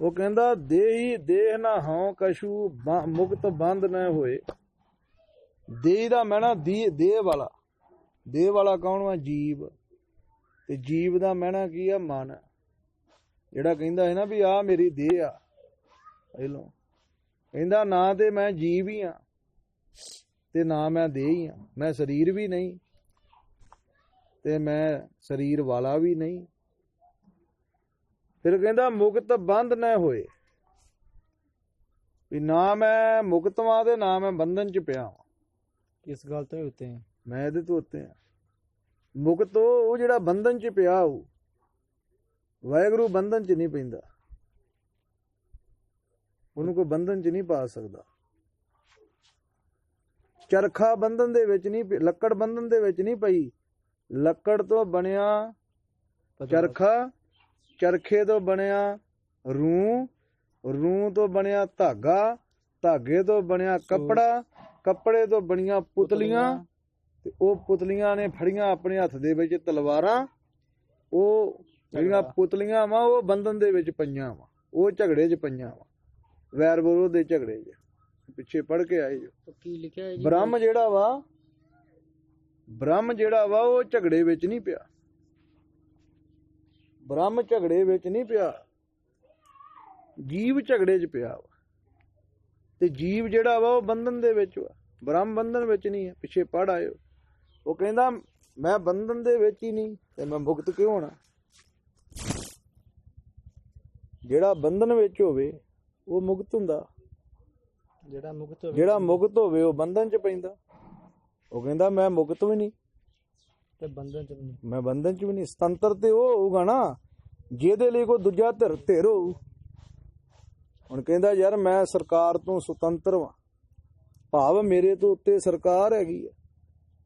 ਉਹ ਕਹਿੰਦਾ, ਦੇਹੀ ਦੇਹ ਨਾ ਹਉ ਕਸ਼ੂ ਮੁਕਤ ਬੰਦ ਨਾ ਹੋਏ। ਦੇਹ ਦਾ ਮੈਨਾ ਦੇਹ ਵਾਲਾ। ਦੇਹ ਵਾਲਾ ਕੌਣ ਵਾ? ਜੀਵ। ਤੇ ਜੀਵ ਦਾ ਮੈਨਾ ਕੀ ਆ? ਮਨ। ਜਿਹੜਾ ਕਹਿੰਦਾ ਹੈ ਨਾ ਵੀ ਆ ਮੇਰੀ ਦੇਹ ਆ। ਪਹਿਲੋਂ ਕਹਿੰਦਾ, ਨਾ ਤੇ ਮੈਂ ਜੀਵ ਹੀ ਆ, ਤੇ ਨਾ ਮੈਂ ਦੇਹ ਹੀ ਆ। ਮੈਂ ਸਰੀਰ ਵੀ ਨਹੀਂ, ਤੇ ਮੈਂ ਸਰੀਰ ਵਾਲਾ ਵੀ ਨਹੀਂ। ਫਿਰ ਕਹਿੰਦਾ ਮੁਕਤ ਬੰਧ ਨਾ ਹੋਏ। ਵੀ ਨਾ ਮੈਂ ਮੁਕਤ ਵਾਂ ਤੇ ਨਾ ਮੈਂ ਬੰਧਨ ਚ ਪਿਆ। ਕਿਸ ਗੱਲ ਤੋਂ ਉੱਤੇ ਮੈਂ ਇਹਦੇ ਤੋਂ ਉੱਤੇ ਆ ਮੁਕਤ ਉਹ ਜਿਹੜਾ ਬੰਧਨ ਚ ਪਿਆ ਉਹ ਵਾਹਿਗੁਰੂ ਬੰਧਨ ਚ ਨਹੀਂ ਪੈਂਦਾ। ਉਹਨੂੰ ਕੋਈ ਬੰਧਨ ਚ ਨਹੀਂ ਪਾ ਸਕਦਾ। ਚਰਖਾ ਬੰਧਨ ਦੇ ਵਿੱਚ ਨਹੀਂ ਲੱਕੜ ਬੰਧਨ ਦੇ ਵਿੱਚ ਨਹੀਂ ਪਈ। ਲੱਕੜ ਤੋਂ ਬਣਿਆ ਚਰਖਾ ਚਰਖੇ ਤੋਂ ਬਣਿਆ ਰੂ ਰੂ ਤੋਂ ਬਣਿਆ ਧਾਗਾ ਧਾਗੇ ਤੋਂ ਬਣਿਆ ਕੱਪੜਾ ਕੱਪੜੇ ਤੋਂ ਬਣੀਆਂ ਪੁਤਲੀਆਂ ਤੇ ਉਹ ਪੁਤਲੀਆਂ ਨੇ ਫੜੀਆਂ ਆਪਣੇ ਹੱਥ ਦੇ ਵਿੱਚ ਤਲਵਾਰਾਂ। ਉਹ ਜਿਹੜੀਆਂ ਪੁਤਲੀਆਂ ਵਾ ਉਹ ਬੰਧਨ ਦੇ ਵਿੱਚ ਪਈਆਂ ਵਾ। ਉਹ ਝਗੜੇ 'ਚ ਪਈਆਂ ਵਾ। ਵੈਰ ਵਿਰੋਧ ਦੇ ਝਗੜੇ 'ਚ। ਪਿੱਛੇ ਪੜ ਕੇ ਆਏ ਜੋ। ਕੀ ਲਿਖਿਆ ਹੈ ਬ੍ਰਹਮ ਜਿਹੜਾ ਵਾ ਬ੍ਰਹਮ ਜਿਹੜਾ ਵਾ ਉਹ ਝਗੜੇ ਵਿੱਚ ਨਹੀਂ ਪਿਆ। ਬ੍ਰਹਮ ਝਗੜੇ ਵਿੱਚ ਨਹੀਂ ਪਿਆ। ਜੀਵ ਝਗੜੇ 'ਚ ਪਿਆ ਵਾ। ਤੇ ਜੀਵ ਜਿਹੜਾ ਵਾ ਉਹ ਬੰਧਨ ਦੇ ਵਿੱਚ ਵਾ। ਬ੍ਰਹਮ ਬੰਧਨ ਵਿੱਚ ਨਹੀਂ ਹੈ ਪਿੱਛੇ ਪੜ ਆਇਓ। ਉਹ ਕਹਿੰਦਾ ਮੈਂ ਬੰਧਨ ਦੇ ਵਿੱਚ ਹੀ ਨਹੀਂ ਤੇ ਮੈਂ ਮੁਕਤ ਕਿਉਂ ਹੋਣਾ? ਜਿਹੜਾ ਬੰਧਨ ਵਿੱਚ ਹੋਵੇ ਉਹ ਮੁਕਤ ਹੁੰਦਾ। ਜਿਹੜਾ ਮੁਕਤ ਹੋਵੇ। ਜਿਹੜਾ ਮੁਕਤ ਹੋਵੇ ਉਹ ਬੰਧਨ ਚ ਪੈਂਦਾ। ਉਹ ਕਹਿੰਦਾ ਮੈਂ ਮੁਕਤ ਵੀ ਨਹੀਂ। ਤੇ ਬੰਧਨ ਚ ਵੀ ਮੈਂ ਬੰਧਨ ਚ ਵੀ ਨਹੀਂ, ਸੁਤੰਤਰ ਤੇ ਉਹ ਹੋਊਗਾ ਨਾ, ਜਿਹਦੇ ਲਈ ਕੋਈ ਦੂਜਾ ਧਿਰ ਧਿਰ ਹੋਊ। ਹੁਣ ਕਹਿੰਦਾ, ਯਾਰ ਮੈਂ ਸਰਕਾਰ ਤੋਂ ਸੁਤੰਤਰ ਵਾਂ। ਭਾਵ ਮੇਰੇ ਤੋਂ ਉੱਤੇ ਸਰਕਾਰ ਹੈਗੀ ਹੈ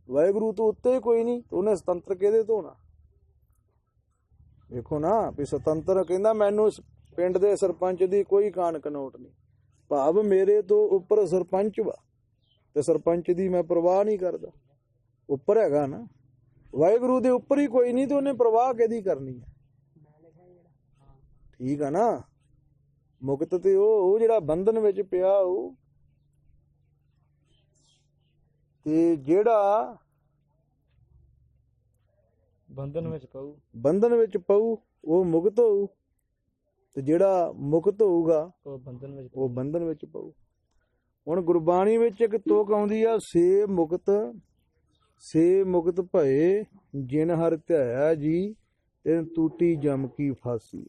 ਵਾਹਿਗੁਰੂ ਤੋਂ ਉੱਤੇ ਕੋਈ ਨਹੀਂ ਉਹਨੇ ਸੁਤੰਤਰ ਕਿਹਦੇ ਤੋਂ ਹੋਣਾ? ਵੇਖੋ ਨਾ, ਵੀ ਸੁਤੰਤਰ ਕਹਿੰਦਾ, ਮੈਨੂੰ ਪਿੰਡ ਦੇ ਸਰਪੰਚ ਦੀ ਕੋਈ ਕਾਨ ਕਨੋਟ ਨਹੀਂ। ਭਾਵ ਮੇਰੇ ਤੋਂ ਉੱਪਰ ਸਰਪੰਚ ਵਾ, ਤੇ ਸਰਪੰਚ ਦੀ ਮੈਂ ਪਰਵਾਹ ਨਹੀਂ ਕਰਦਾ। ਉੱਪਰ ਹੈਗਾ ਨਾ। ਵਾਹਿਗੁਰੂ ਦੇ ਉੱਪਰ ਹੀ ਕੋਈ ਨਹੀਂ ਤੇ ਉਹਨੇ ਪਰਵਾਹ ਕਿਹਦੀ ਕਰਨੀ ਹੈ? ਠੀਕ ਆ ਨਾ? ਮੁਕਤ ਤੇ ਉਹ ਉਹ ਜਿਹੜਾ ਬੰਧਨ ਵਿੱਚ ਪਿਆ ਉਹ। ਤੇ ਜਿਹੜਾ ਬੰਧਨ ਵਿੱਚ ਪਊ। ਬੰਧਨ ਵਿੱਚ ਪਊ ਉਹ ਮੁਕਤ ਹੋਊ। ਤੇ ਜਿਹੜਾ ਮੁਕਤ ਹੋਊਗਾ ਉਹ ਬੰਧਨ ਵਿੱਚ ਉਹ ਬੰਧਨ ਵਿੱਚ ਪਊ। ਹੁਣ ਗੁਰਬਾਣੀ ਵਿੱਚ ਇੱਕ ਤੋਕ ਆਉਂਦੀ ਆ ਸੇ ਮੁਕਤ ਸੇ ਮੁਕਤ ਭਏ ਜਿਨ ਹਰ ਧਿਆਇਆ ਜੀ ਤੇ ਟੂਟੀ ਜਮ ਕੀ ਫਾਸੀ।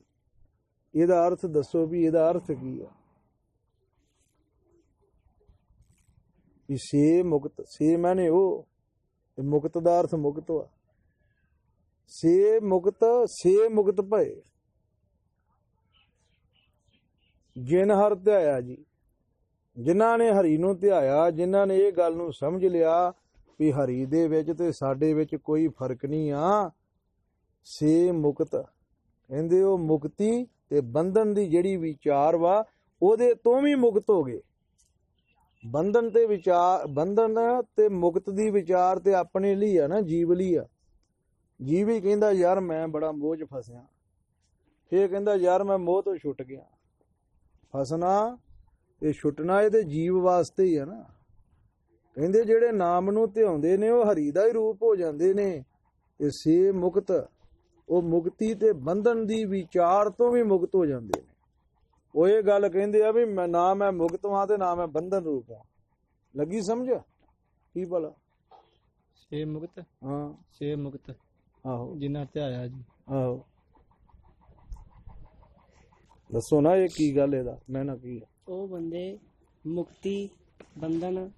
ਇਹਦਾ ਅਰਥ ਦੱਸੋ ਵੀ ਇਹਦਾ ਅਰਥ ਕੀ ਆ ਵੀ ਸੇ ਮੁਕਤ, ਸੇ ਮਾਨੇ ਉਹ, ਤੇ ਮੁਕਤ ਦਾ ਅਰਥ ਮੁਕਤ ਵਾ। ਸੇ ਮੁਕਤ ਸੇ ਮੁਕਤ ਭਏ ਜਿਨ ਹਰ ਧਿਆਇਆ ਜੀ। ਜਿਨ੍ਹਾਂ ਨੇ ਹਰੀ ਨੂੰ ਧਿਆਇਆ, ਜਿਨ੍ਹਾਂ ਨੇ ਇਹ ਗੱਲ ਨੂੰ ਸਮਝ ਲਿਆ ਵੀ ਹਰੀ ਦੇ ਵਿੱਚ ਤੇ ਸਾਡੇ ਵਿੱਚ ਕੋਈ ਫ਼ਰਕ ਨਹੀਂ ਆ। ਸੇ ਮੁਕਤ। ਕਹਿੰਦੇ ਉਹ ਮੁਕਤੀ ਤੇ ਬੰਧਨ ਦੀ ਜਿਹੜੀ ਵਿਚਾਰ ਵਾ, ਉਹਦੇ ਤੋਂ ਵੀ ਮੁਕਤ ਹੋ ਗਏ। ਬੰਧਨ ਤੇ ਵਿਚਾਰ, ਬੰਧਨ ਤੇ ਮੁਕਤ ਦੀ ਵਿਚਾਰ ਤੇ ਆਪਣੇ ਲਈ ਆ ਨਾ, ਜੀਵ ਲਈ ਆ। ਜੀਵ ਹੀ ਕਹਿੰਦਾ, ਯਾਰ ਮੈਂ ਬੜਾ ਮੋਹ 'ਚ ਫਸਿਆ। ਫੇਰ ਕਹਿੰਦਾ, ਯਾਰ ਮੈਂ ਮੋਹ ਤੋਂ ਛੁੱਟ ਗਿਆ। ਫਸਣਾ ਤੇ ਛੁੱਟਣਾ ਇਹ ਤੇ ਜੀਵ ਵਾਸਤੇ ਹੀ ਆ ਨਾ। ਕਹਿੰਦੇ ਜਿਹੜੇ ਨਾਮ ਨੂੰ ਧਿਆਉਂਦੇ ਨੇ ਉਹ ਹਰੀ ਦਾ ਹੀ ਰੂਪ ਹੋ ਜਾਂਦੇ ਨੇ। ਤੇ ਸੇ ਮੁਕਤ ਉਹ ਮੁਕਤੀ ਤੇ ਬੰਧਨ ਦੀ ਵਿਚਾਰ ਤੋਂ ਵੀ ਮੁਕਤ ਹੋ ਜਾਂਦੇ ਨੇ। ਉਹ ਇਹ ਗੱਲ ਕਹਿੰਦੇ ਆ ਵੀ ਮੈਂ ਨਾ ਮੈਂ ਮੁਕਤ ਹਾਂ ਤੇ ਨਾ ਮੈਂ ਬੰਧਨ ਰੂਪ ਹਾਂ। ਲੱਗੀ ਸਮਝ? ਕੀ ਭਲਾ? ਸੇ ਮੁਕਤ? ਹਾਂ। ਸੇ ਮੁਕਤ। ਆਹੋ। ਜਿਨ੍ਹਾਂ ਧਿਆਇਆ ਜੀ। ਆਹੋ। ਦੱਸੋ ਨਾ ਇਹ ਕੀ ਗੱਲ ਇਹਦਾ? ਮੈਂ ਨਾ ਕੀ? ਉਹ ਬੰਦੇ ਮੁਕਤੀ ਬੰਧਨ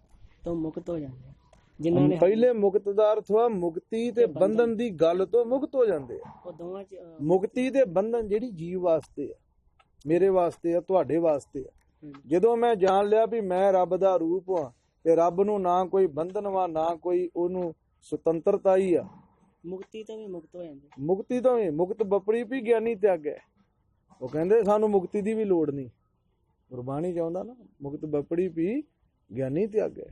ਤੋਂ ਮੁਕਤ ਹੋ ਜਾਂਦੇ ਆ। ਜਿਨ੍ਹਾਂ ਨੇ ਪਹਿਲੇ ਮੁਕਤ ਦਾ ਅਰਥ ਵਾ ਮੁਕਤੀ ਤੇ ਬੰਧਨ। ਦੀ ਗੱਲ ਤੋਂ ਮੁਕਤ ਹੋ ਜਾਂਦੇ ਆ। ਉਹ ਦੋਵਾਂ ਚ ਮੁਕਤੀ ਤੇ ਬੰਧਨ ਜਿਹੜੀ ਜੀਵ ਵਾਸਤੇ ਆ ਮੇਰੇ ਵਾਸਤੇ ਆ ਤੁਹਾਡੇ ਵਾਸਤੇ ਆ। ਜਦੋਂ ਮੈਂ ਜਾਣ ਲਿਆ ਵੀ ਮੈਂ ਰੱਬ ਦਾ ਰੂਪ ਹਾਂ ਤੇ ਰੱਬ ਨੂੰ ਨਾ ਕੋਈ ਬੰਧਨ ਵਾ ਨਾ ਕੋਈ ਉਹਨੂੰ ਸੁਤੰਤਰਤਾ ਹੀ ਆ। ਮੁਕਤੀ ਤੋਂ ਵੀ ਮੁਕਤ ਹੋ ਜਾਂਦੇ ਮੁਕਤੀ ਤੋਂ ਵੀ ਮੁਕਤ ਬਪੜੀ ਵੀ ਗਿਆਨੀ ਤਿਆਗੈ ਉਹ ਕਹਿੰਦੇ ਸਾਨੂੰ ਮੁਕਤੀ ਦੀ ਵੀ ਲੋੜ ਨਹੀਂ। ਗੁਰਬਾਣੀ ਚਾਹੁੰਦਾ ਨਾ ਮੁਕਤ ਬਪੜੀ ਵੀ ਗਿਆਨੀ ਤਿਆਗੈ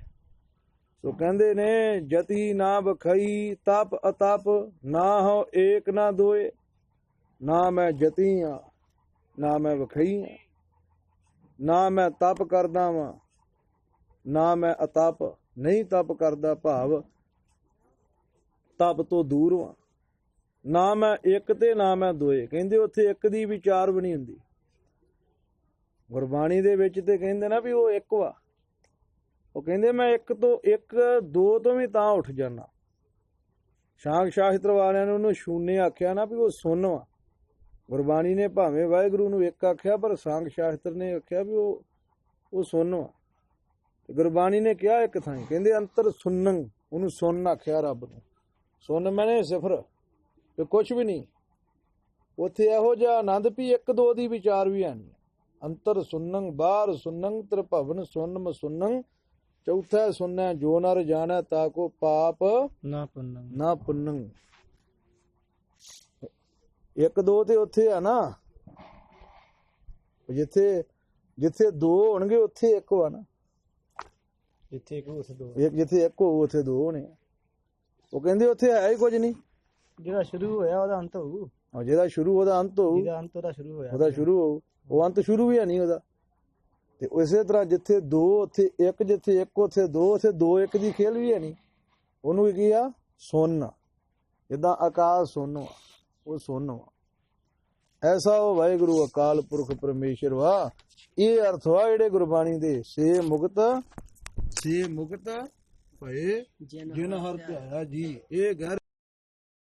ਸੋ ਕਹਿੰਦੇ ਨੇ, ਜਤੀ ਨਾ ਬਖਈ ਤਪ ਅਤਪ, ਨਾ ਹੋ ਏਕ ਨਾ ਦੋਏ, ਨਾ ਮੈਂ ਜਤੀ ਆ, ਨਾ ਮੈਂ ਵਖਈ ਆ, ਨਾ ਮੈਂ ਤਪ ਕਰਦਾ ਵਾਂ, ਨਾ ਮੈਂ ਅਤਪ, ਨਹੀਂ ਤਪ ਕਰਦਾ ਭਾਵ, ਤਪ ਤੋਂ ਦੂਰ ਵਾਂ, ਨਾ ਮੈਂ ਇੱਕ ਤੇ ਨਾ ਮੈਂ ਦੋਏ। ਕਹਿੰਦੇ ਉੱਥੇ ਇੱਕ ਦੀ ਵਿਚਾਰ ਵੀ ਨਹੀਂ ਹੁੰਦੀ। ਗੁਰਬਾਣੀ ਦੇ ਵਿੱਚ ਤੇ ਕਹਿੰਦੇ ਨਾ ਵੀ ਉਹ ਇੱਕ ਵਾ। ਉਹ ਕਹਿੰਦੇ ਮੈਂ ਇੱਕ ਤੋਂ, ਇੱਕ, ਦੋ ਤੋਂ ਵੀ ਤਾਂ ਉੱਠ ਜਾਣਾ ਸ਼ਾਂਗ ਸ਼ਾਸਤਰ ਵਾਲਿਆਂ ਨੇ ਉਹਨੂੰ ਸ਼ੂਨੇ ਆਖਿਆ ਨਾ ਵੀ ਉਹ ਸੁਣ ਵਾ। ਗੁਰਬਾਣੀ ਨੇ ਭਾਵੇਂ ਵਾਹਿਗੁਰੂ ਨੂੰ ਇੱਕ ਆਖਿਆ, ਪਰ ਸ਼ਾਂਗ ਸ਼ਾਸਤਰ ਨੇ ਆਖਿਆ ਵੀ ਉਹ ਉਹ ਸੁੰਨ ਵਾ। ਗੁਰਬਾਣੀ ਨੇ ਕਿਹਾ ਇੱਕ ਥਾਂ, ਕਹਿੰਦੇ ਅੰਤਰ ਸੁੰਨੰ ਉਹਨੂੰ ਸੁੰਨ ਆਖਿਆ ਰੱਬ ਨੂੰ। ਸੁਣ ਮੈਨੇ ਸਿਫਰ ਤੇ ਕੁਝ ਵੀ ਨਹੀਂ। ਉੱਥੇ ਇਹੋ ਜਿਹਾ ਆਨੰਦ ਵੀ ਇੱਕ ਦੋ ਦੀ ਵਿਚਾਰ ਵੀ ਹੈ ਅੰਤਰ ਸੁਨੰਗ, ਬਾਹਰ ਸੁਨੰਗ, ਤ੍ਰਿਭਵਨ ਸੁੰਨਮ ਸੁੰਨੰ ਚੌਥਾ ਸੁੰਨੈ ਜੋ ਨਰ ਜਾਣੈ ਤਾ ਕੋ ਪਾਪ ਨਾ ਪੁੰਨੰ। ਨਾ ਪੁੰਨੰ। ਇੱਕ ਦੋ ਤੇ ਉੱਥੇ ਆ ਨਾ। ਜਿੱਥੇ ਜਿੱਥੇ ਦੋ ਹੋਣਗੇ ਉੱਥੇ ਇੱਕ ਵਾ ਨਾ। ਜਿੱਥੇ ਕੋ ਉਸ ਦੋ। ਇੱਕ ਜਿੱਥੇ ਇੱਕ ਹੋਊ ਉੱਥੇ ਦੋ ਹੋਣੇ ਆ। ਉਹ ਕਹਿੰਦੇ ਉੱਥੇ ਹੈ ਹੀ ਕੁਝ ਨਹੀਂ। ਜਿਹੜਾ ਸ਼ੁਰੂ ਹੋਇਆ ਉਹਦਾ ਅੰਤ ਹੋਊ। ਜਿਹਦਾ ਸ਼ੁਰੂ ਉਹਦਾ ਅੰਤ ਹੋਊ। ਜਿਹਦਾ ਅੰਤ ਉਹਦਾ ਸ਼ੁਰੂ ਹੋਇਆ। ਉਹਦਾ ਸ਼ੁਰੂ ਹੋਊ। ਉਹ ਅੰਤ ਸ਼ੁਰੂ ਵੀ ਨਹੀਂ ਉਹਦਾ। ਤੇ ਉਸੇ ਤਰ੍ਹਾਂ ਜਿੱਥੇ ਦੋ, ਉੱਥੇ ਇੱਕ ਜਿੱਥੇ ਇੱਕ, ਉੱਥੇ ਦੋ ਉੱਥੇ ਦੋ ਇੱਕ ਦੀ ਖੇਲ ਵੀ ਹੈ ਨਹੀਂ। ਉਹਨੂੰ ਕੀ ਆ? ਸੁੰਨ ਜਿੱਦਾਂ ਆਕਾਸ਼ ਸੁੰਨ ਵਾ, ਉਹ ਸੁੰਨ ਵਾ। ਐਸਾ ਉਹ ਵਾਹਿਗੁਰੂ ਅਕਾਲ ਪੁਰਖ ਪਰਮੇਸ਼ਰ ਵਾ। ਇਹ ਅਰਥ ਵਾ ਜਿਹੜੇ ਗੁਰਬਾਣੀ ਦੇ, ਸੇ ਮੁਕਤ ਸੇ ਮੁਕਤ ਭਏ ਜਿਨ ਹਰ ਧਿਆਇਆ ਜੀ। ਇਹ ਘਰ